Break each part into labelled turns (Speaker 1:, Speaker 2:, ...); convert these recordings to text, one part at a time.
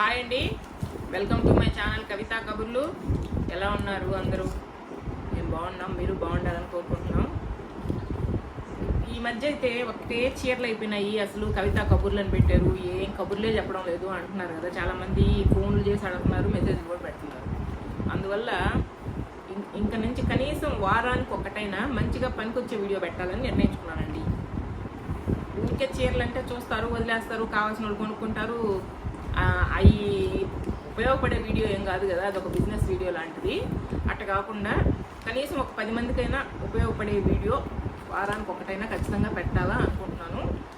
Speaker 1: Hi అండి. Welcome to my channel Kavitha Kaburlu. ఎలా ఉన్నారు అందరూ? మేము బాగున్నాం మీరు బాగుండాలని కోరుకుంటున్నాం. ఈ మధ్య అయితే ఒకటే చీరలు అయిపోయినాయి. అసలు కవితా కబుర్లు అని పెట్టారు. ఏం కబుర్లే చెప్పడం లేదు అంటున్నారు కదా. చాలామంది ఫోన్లు చేసి అడుగుతున్నారు మెసేజ్ కూడా పెడుతున్నారు. అందువల్ల ఇంక నుంచి కనీసం వారానికి ఒకటైనా మంచిగా పనికొచ్చే వీడియో పెట్టాలని నిర్ణయించుకున్నానండి. ఊరికే చీరలు అంటే చూస్తారు వదిలేస్తారు కావాల్సిన వాళ్ళు కొనుక్కుంటారు. అవి ఉపయోగపడే వీడియో ఏం కాదు కదా అదొక బిజినెస్ వీడియో లాంటిది. అట్ట కాకుండా కనీసం ఒక పది మందికైనా ఉపయోగపడే వీడియో వారానికి ఒకటైనా ఖచ్చితంగా పెట్టాలా అనుకుంటున్నాను.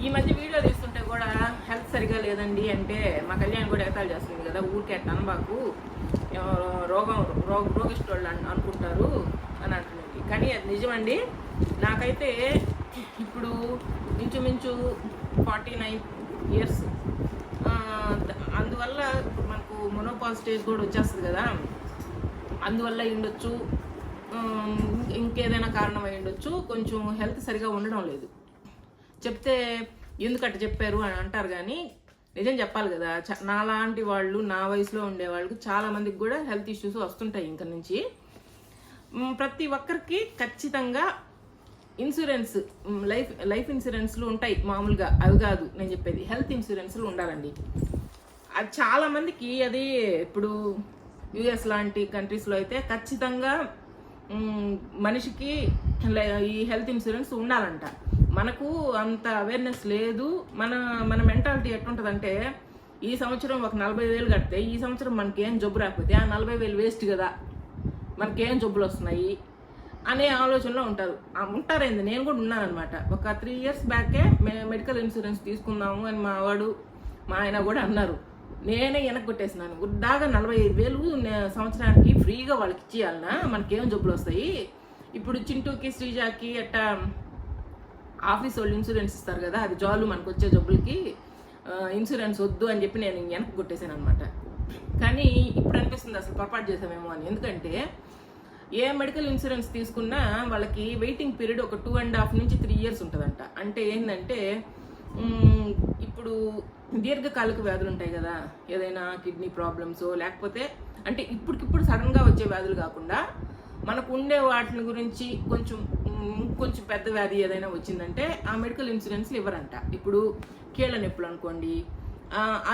Speaker 1: ఈ మధ్య వీడియో తీస్తుంటే కూడా హెల్త్ సరిగా లేదండి అంటే మా కళ్యాణ్ కూడా ఎగతాలు చేస్తుంది కదా ఊరికే అట్ట అనబాకు. రోగం రోగ రోగిష్టోళ్ళు అన్- అనుకుంటారు అని అంటున్నది కానీ అది నిజమండి. నాకైతే ఇప్పుడు ఇంచుమించు ఫార్టీ నైన్ ఇయర్స్ అందువల్ల మనకు మొనోపాల్ స్టేజ్ కూడా వచ్చేస్తుంది కదా. అందువల్ల ఉండొచ్చు. ఇంకేదైనా కారణం అయి ఉండొచ్చు. కొంచెం హెల్త్ సరిగా ఉండడం లేదు. చెప్తే ఎందుకట్ట చెప్పారు అని అంటారు కానీ నిజం చెప్పాలి కదా. చ- నాలాంటి వాళ్ళు నా వయసులో ఉండే వాళ్ళకి చాలామందికి కూడా హెల్త్ ఇష్యూస్ వస్తుంటాయి ఇంక నుంచి. ప్రతి ఒక్కరికి ఖచ్చితంగా ఇన్సూరెన్స్ లైఫ్ లైఫ్ ఇన్సూరెన్స్లు ఉంటాయి మామూలుగా. అవి కాదు నేను చెప్పేది. హెల్త్ ఇన్సూరెన్స్లు ఉండాలండి. అది చాలా మందికి అది ఇప్పుడు యుఎస్ లాంటి కంట్రీస్లో అయితే ఖచ్చితంగా మనిషికి ఈ హెల్త్ ఇన్సూరెన్స్ ఉండాలంట. మనకు అంత అవేర్నెస్ లేదు. మన మన మెంటాలిటీ ఎట్టుంటుందంటే ఈ సంవత్సరం ఒక నలభై వేలు కడితే ఈ సంవత్సరం మనకి ఏం జబ్బు రాకపోతే ఆ నలభై వేలు వేస్ట్ కదా. మనకేం జబ్బులు వస్తున్నాయి అనే ఆలోచనలో ఉంటారు. ఉంటారైంది? నేను కూడా ఉన్నాను అనమాట ఒక త్రీ ఇయర్స్ బ్యాకే మెడికల్ ఇన్సూరెన్స్ తీసుకుందాము అని మా వాడు మా ఆయన కూడా అన్నారు. నేనే వెనక్కొట్టేసినాను కొట్టేసినాను నలభై ఐదు వేలు సంవత్సరానికి ఫ్రీగా వాళ్ళకి ఇచ్చేయాలనా? మనకేం జబ్బులు వస్తాయి? ఇప్పుడు చింటూకి శ్రీజాకి అట్టా ఆఫీస్ వాళ్ళు ఇన్సూరెన్స్ ఇస్తారు కదా అది జాలు మనకు వచ్చే జబ్బులకి ఇన్సూరెన్స్ వద్దు అని చెప్పి నేను వెనక్కి కొట్టేశాను అనమాట కానీ ఇప్పుడు అనిపిస్తుంది అసలు పొరపాటు చేసామేమో అని. ఎందుకంటే ఏ మెడికల్ ఇన్సూరెన్స్ తీసుకున్నా వాళ్ళకి వెయిటింగ్ పీరియడ్ ఒక టూ అండ్ హాఫ్ నుంచి త్రీ ఇయర్స్ ఉంటుందంట. అంటే ఏంటంటే ఇప్పుడు దీర్ఘకాలిక వ్యాధులు ఉంటాయి కదా ఏదైనా కిడ్నీ ప్రాబ్లమ్స్ లేకపోతే అంటే ఇప్పటికిప్పుడు సడన్గా వచ్చే వ్యాధులు కాకుండా మనకు ఉండే వాటిని గురించి కొంచెం కొంచెం పెద్ద వ్యాధి ఏదైనా వచ్చిందంటే ఆ మెడికల్ ఇన్సూరెన్స్లు ఇవ్వరంట. ఇప్పుడు కీళ్ళ నొప్పులు అనుకోండి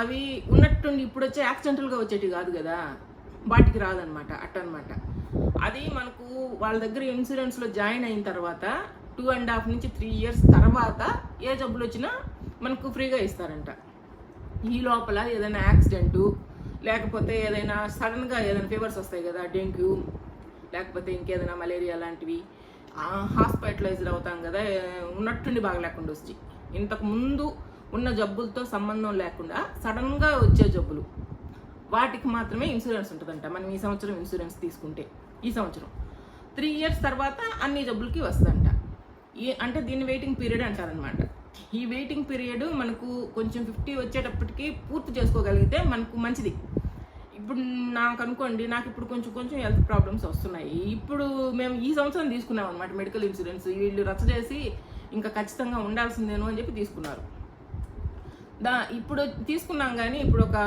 Speaker 1: అవి ఉన్నట్టుండి ఇప్పుడు వచ్చే యాక్సిడెంటల్గా వచ్చేటివి కాదు కదా వాటికి రాదనమాట అట్టనమాట. అది మనకు వాళ్ళ దగ్గర ఇన్సూరెన్స్లో జాయిన్ అయిన తర్వాత టూ అండ్ హాఫ్ నుంచి త్రీ ఇయర్స్ తర్వాత ఏ జబ్బులు వచ్చినా మనకు ఫ్రీగా ఇస్తారంట. ఈ లోపల ఏదైనా యాక్సిడెంటు లేకపోతే ఏదైనా సడన్గా ఏదైనా ఫీవర్స్ వస్తాయి కదా డెంగ్యూ లేకపోతే ఇంకేదైనా మలేరియా లాంటివి హాస్పిటలైజ్డ్ అవుతాం కదా ఉన్నట్టుండి బాగలేకుండా వచ్చి ఇంతకు ముందు ఉన్న జబ్బులతో సంబంధం లేకుండా సడన్గా వచ్చే జబ్బులు వాటికి మాత్రమే ఇన్సూరెన్స్ ఉంటుందంట. మనం ఈ సంవత్సరం ఇన్సూరెన్స్ తీసుకుంటే ఈ సంవత్సరం. త్రీ ఇయర్స్ తర్వాత అన్ని జబ్బులకి వస్తుందంట ఈ అంటే దీన్ని వెయిటింగ్ పీరియడ్ అంటారనమాట ఈ వెయిటింగ్ పీరియడ్ మనకు కొంచెం ఫిఫ్టీ వచ్చేటప్పటికి పూర్తి చేసుకోగలిగితే మనకు మంచిది. ఇప్పుడు నాకు అనుకోండి నాకు ఇప్పుడు కొంచెం కొంచెం హెల్త్ ప్రాబ్లమ్స్ వస్తున్నాయి. ఇప్పుడు మేము ఈ సంవత్సరం తీసుకున్నాం అనమాట మెడికల్ ఇన్సూరెన్స్ వీళ్ళు రచ్చ చేసి ఇంకా ఖచ్చితంగా ఉండాల్సిందేను అని చెప్పి తీసుకున్నారు. దా ఇప్పుడు తీసుకున్నాం కానీ ఇప్పుడు ఒక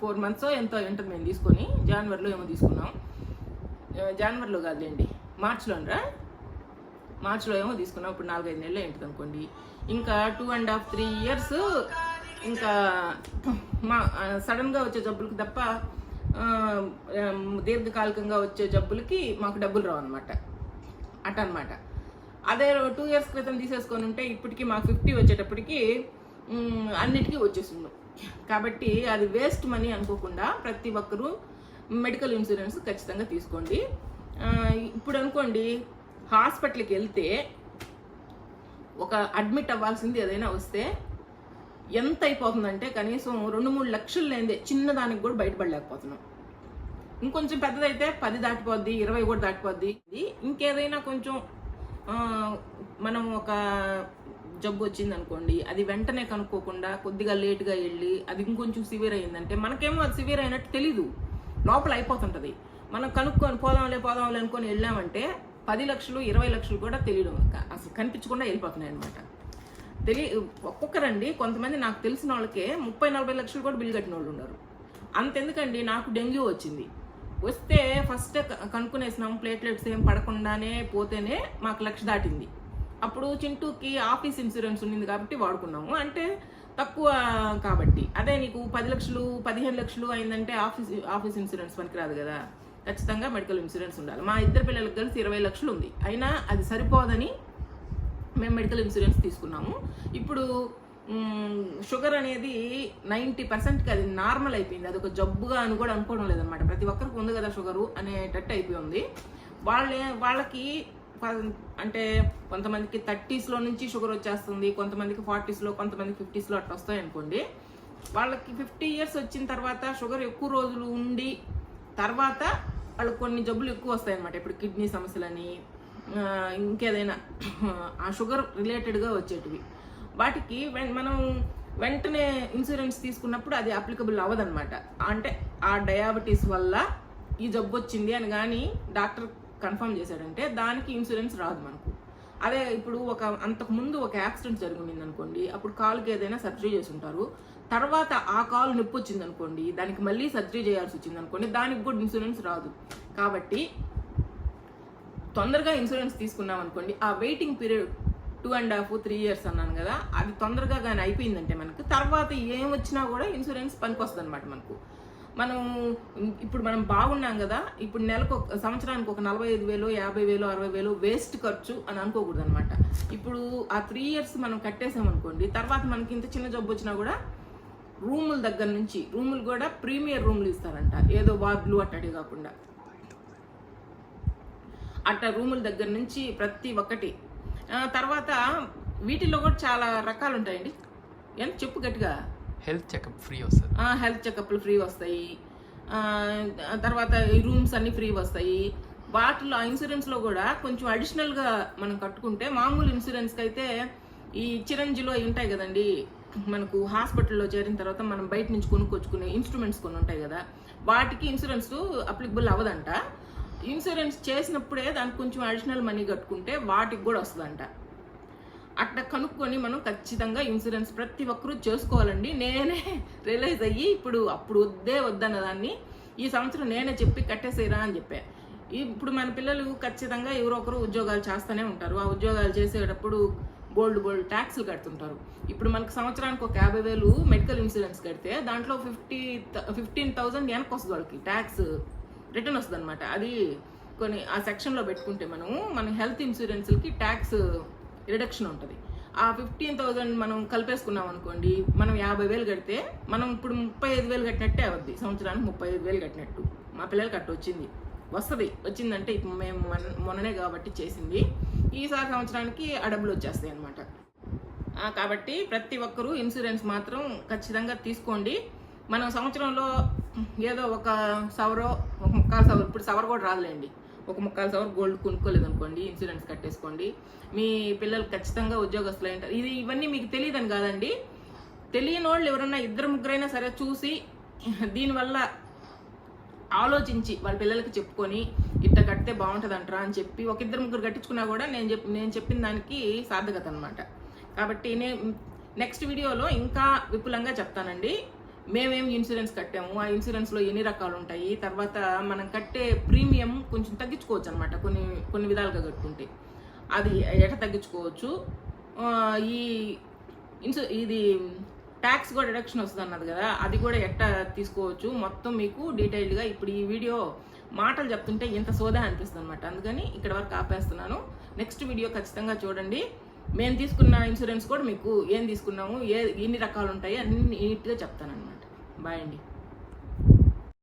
Speaker 1: ఫోర్ మంత్స్ ఎంతో ఉంటుంది మేము తీసుకొని. జనవరిలో ఏమో తీసుకున్నాం. జనవరిలో కాదులేండి. మార్చిలోనరా మార్చిలో ఏమో తీసుకున్నాం ఇప్పుడు నాలుగైదు నెలలు ఏంటిది అనుకోండి. ఇంకా two and half three years ఇంకా మా సడన్గా వచ్చే జబ్బులకి తప్ప దీర్ఘకాలికంగా వచ్చే జబ్బులకి మాకు డబ్బులు రావు అనమాట అట అనమాట అదే టూ ఇయర్స్ క్రితం తీసేసుకొని ఉంటే ఇప్పటికి మాకు ఫిఫ్టీ వచ్చేటప్పటికి అన్నిటికీ వచ్చేసింది కాబట్టి అది వేస్ట్ మనీ అనుకోకుండా ప్రతి ఒక్కరూ మెడికల్ ఇన్సూరెన్స్ ఖచ్చితంగా తీసుకోండి. ఇప్పుడు అనుకోండి హాస్పిటల్కి వెళ్తే ఒక అడ్మిట్ అవ్వాల్సింది ఏదైనా వస్తే ఎంత అయిపోతుందంటే కనీసం రెండు మూడు లక్షలు లేనిదే చిన్నదానికి కూడా బయటపడలేకపోతున్నాం. ఇంకొంచెం పెద్దదైతే పది దాటిపోద్ది ఇరవై కూడా దాటిపోద్ది. ఇంకేదైనా కొంచెం మనం ఒక జబ్బు వచ్చింది అనుకోండి అది వెంటనే కనుక్కోకుండా కొద్దిగా లేట్గా వెళ్ళి అది ఇంకొంచెం సివియర్ అయిందంటే మనకేమో అది సివియర్ అయినట్టు తెలీదు. లోపల అయిపోతుంటుంది. మనం కనుక్కొని పోదాంలే పోదాంలే అనుకొని వెళ్ళామంటే పది లక్షలు ఇరవై లక్షలు కూడా తెలియడం అసలు కనిపించకుండా వెళ్ళిపోతున్నాయి అనమాట తెలియ ఒక్కొక్కరండి కొంతమంది నాకు తెలిసిన వాళ్ళకే ముప్పై నలభై లక్షలు కూడా బిల్ కట్టిన వాళ్ళు ఉన్నారు. అంతెందుకండి నాకు డెంగ్యూ వచ్చింది. వస్తే ఫస్ట్ కనుక్కునేసినాం ప్లేట్లెట్స్ ఏం పడకుండానే పోతేనే మాకు లక్ష దాటింది. అప్పుడు చింటూకి ఆఫీస్ ఇన్సూరెన్స్ ఉండింది కాబట్టి వాడుకున్నాము. అంటే తక్కువ కాబట్టి. అదే నీకు పది లక్షలు పదిహేను లక్షలు అయిందంటే ఆఫీస్ ఆఫీస్ ఇన్సూరెన్స్ పనికిరాదు కదా. ఖచ్చితంగా మెడికల్ ఇన్సూరెన్స్ ఉండాలి. మా ఇద్దరు పిల్లలకి కలిసి ఇరవై లక్షలు ఉంది అయినా అది సరిపోదని మేము మెడికల్ ఇన్సూరెన్స్ తీసుకున్నాము. ఇప్పుడు షుగర్ అనేది నైంటీ పర్సెంట్కి అది నార్మల్ అయిపోయింది. అది ఒక జబ్బుగా అని కూడా అనుకోవడం లేదనమాట ప్రతి ఒక్కరికి ఉంది కదా షుగరు అనేటట్టు అయిపోయింది వాళ్ళే వాళ్ళకి అంటే కొంతమందికి థర్టీస్లో నుంచి షుగర్ వచ్చేస్తుంది కొంతమందికి ఫార్టీస్లో కొంతమందికి ఫిఫ్టీస్లో అట్లా వస్తాయి అనుకోండి. వాళ్ళకి ఫిఫ్టీ ఇయర్స్ వచ్చిన తర్వాత షుగర్ ఎక్కువ రోజులు ఉండి తర్వాత వాళ్ళకి కొన్ని జబ్బులు ఎక్కువ వస్తాయి అన్నమాట ఇప్పుడు కిడ్నీ సమస్యలని ఇంకేదైనా ఆ షుగర్ రిలేటెడ్గా వచ్చేటివి. వాటికి వెన్- మనం వెంటనే ఇన్సూరెన్స్ తీసుకున్నప్పుడు అది అప్లికబుల్ అవ్వదన్నమాట. అంటే ఆ డయాబెటీస్ వల్ల ఈ జబ్బు వచ్చింది అని కానీ డాక్టర్ కన్ఫర్మ్ చేశాడంటే దానికి ఇన్సూరెన్స్ రాదు మనకు. అదే ఇప్పుడు ఒక అంతకు ముందు ఒక యాక్సిడెంట్ జరిగింది అనుకోండి అప్పుడు కాలుకి ఏదైనా సర్జరీ చేసి ఉంటారు తర్వాత ఆ కాలు నొప్పి వచ్చింది అనుకోండి దానికి మళ్ళీ సర్జరీ చేయాల్సి వచ్చింది అనుకోండి దానికి కూడా ఇన్సూరెన్స్ రాదు. కాబట్టి తొందరగా ఇన్సూరెన్స్ తీసుకున్నాం అనుకోండి ఆ waiting period two and half three years అన్నాను కదా అది తొందరగా కానీ అయిపోయిందంటే మనకు తర్వాత ఏం వచ్చినా కూడా ఇన్సూరెన్స్ పనికొస్తుంది అనమాట మనకు. మనం ఇప్పుడు మనం బాగున్నాం కదా ఇప్పుడు నెలకు ఒక సంవత్సరానికి ఒక నలభై ఐదు వేలు యాభై వేలు అరవై వేలు వేస్ట్ ఖర్చు అని అనుకోకూడదు అనమాట ఇప్పుడు ఆ త్రీ ఇయర్స్ మనం కట్టేసాం అనుకోండి తర్వాత మనకి ఇంత చిన్న జబ్బు వచ్చినా కూడా రూముల దగ్గర నుంచి రూములు కూడా ప్రీమియర్ రూములు ఇస్తారంట. ఏదో వార్డులు అట్టడి కాకుండా. అట్ట రూముల దగ్గర నుంచి ప్రతి ఒక్కటి. తర్వాత వీటిల్లో కూడా చాలా రకాలు ఉంటాయండి ఏం? చెప్పు గట్టిగా.
Speaker 2: హెల్త్ చెకప్ ఫ్రీ వస్తుంది.
Speaker 1: హెల్త్ చెకప్లు ఫ్రీ వస్తాయి. తర్వాత ఈ రూమ్స్ అన్ని ఫ్రీ వస్తాయి. వాటిలో ఆ ఇన్సూరెన్స్లో కూడా కొంచెం అడిషనల్గా మనం కట్టుకుంటే మామూలు ఇన్సూరెన్స్కి అయితే ఈ చిరంజీలో అవి ఉంటాయి కదండి. మనకు హాస్పిటల్లో చేరిన తర్వాత మనం బయట నుంచి కొనుక్కొచ్చుకునే ఇన్స్ట్రుమెంట్స్ కొన్ని ఉంటాయి కదా. వాటికి ఇన్సూరెన్స్ అప్లికబుల్ అవ్వదంట. ఇన్సూరెన్స్ చేసినప్పుడే దానికి కొంచెం అడిషనల్ మనీ కట్టుకుంటే వాటికి కూడా వస్తుందంట. అట్లా కనుక్కొని మనం ఖచ్చితంగా ఇన్సూరెన్స్ ప్రతి ఒక్కరూ చేసుకోవాలండి. నేనే రియలైజ్ అయ్యి ఇప్పుడు అప్పుడు వద్దే వద్దన్న దాన్ని ఈ సంవత్సరం నేనే చెప్పి కట్టేసేరా అని చెప్పా. ఇప్పుడు మన పిల్లలు ఖచ్చితంగా ఎవరో ఒకరు ఉద్యోగాలు చేస్తూనే ఉంటారు. ఆ ఉద్యోగాలు చేసేటప్పుడు బోల్డ్ బోల్డ్ ట్యాక్స్లు కడుతుంటారు. ఇప్పుడు మనకు సంవత్సరానికి ఒక యాభై వేలు మెడికల్ ఇన్సూరెన్స్ కడితే దాంట్లో ఫిఫ్టీ ఫిఫ్టీన్ థౌజండ్ వెనక్కి వస్తుంది వాళ్ళకి ట్యాక్స్ రిటర్న్ వస్తుంది అనమాట అది కొన్ని ఆ సెక్షన్లో పెట్టుకుంటే మనము మన హెల్త్ ఇన్సూరెన్స్కి ట్యాక్స్ రిడక్షన్ ఉంటుంది. ఆ ఫిఫ్టీన్ థౌజండ్ మనం కలిపేసుకున్నాం అనుకోండి మనం యాభై వేలు కడితే మనం ఇప్పుడు ముప్పై ఐదు వేలు కట్టినట్టే అవుద్ది. సంవత్సరానికి ముప్పై ఐదు వేలు కట్టినట్టు. మా పిల్లలు కట్ట వచ్చింది. వస్తుంది. వచ్చిందంటే ఇప్పుడు మేము మొన్న- మొన్ననే కాబట్టి చేసింది. ఈసారి సంవత్సరానికి ఆ డబ్బులు వచ్చేస్తాయి అనమాట కాబట్టి ప్రతి ఒక్కరూ ఇన్సూరెన్స్ మాత్రం ఖచ్చితంగా తీసుకోండి. మనం సంవత్సరంలో ఏదో ఒక సవరో ఒక ముక్కాలు సవర్ ఇప్పుడు సవర్ కూడా రాదులేండి. ఒక ముక్కాల సవర్ గోల్డ్ కొనుక్కోలేదు అనుకోండి ఇన్సూరెన్స్ కట్టేసుకోండి. మీ పిల్లలు ఖచ్చితంగా ఉద్యోగస్తులు అయి ఉంటారు ఇది ఇవన్నీ మీకు తెలియదని కాదండి. తెలియని వాళ్ళు ఎవరన్నా ఇద్దరు ముగ్గురైనా సరే చూసి దీనివల్ల ఆలోచించి వాళ్ళ పిల్లలకి చెప్పుకొని ఇట్ట కడితే బాగుంటుంది అంటారా అని చెప్పి ఒక ఇద్దరు ముగ్గురు కట్టించుకున్నా కూడా నేను చెప్ నేను చెప్పిన దానికి సార్థకత అనమాట కాబట్టి నేను నెక్స్ట్ వీడియోలో ఇంకా విపులంగా చెప్తానండి. మేమేం ఇన్సూరెన్స్ కట్టాము. ఆ ఇన్సూరెన్స్లో ఎన్ని రకాలు ఉంటాయి తర్వాత మనం కట్టే ప్రీమియం కొంచెం తగ్గించుకోవచ్చు అనమాట కొన్ని కొన్ని విధాలుగా కట్టుకుంటే. అది ఎట తగ్గించుకోవచ్చు? ఈ ఇన్సూ ఇది ట్యాక్స్ కూడా డిడక్షన్ వస్తుంది అన్నది కదా అది కూడా ఎట్ట తీసుకోవచ్చు? మొత్తం మీకు డీటెయిల్డ్గా ఇప్పుడు ఈ వీడియో మాటలు చెప్తుంటే ఇంత సోదా అనిపిస్తుంది అనమాట అందుకని ఇక్కడ వరకు ఆపేస్తున్నాను. నెక్స్ట్ వీడియో ఖచ్చితంగా చూడండి. మేము తీసుకున్న ఇన్సూరెన్స్ కూడా మీకు ఏం తీసుకున్నాము ఏ ఎన్ని రకాలు ఉంటాయి అన్ని నీట్గా చెప్తానమాట బాయ్ అండి.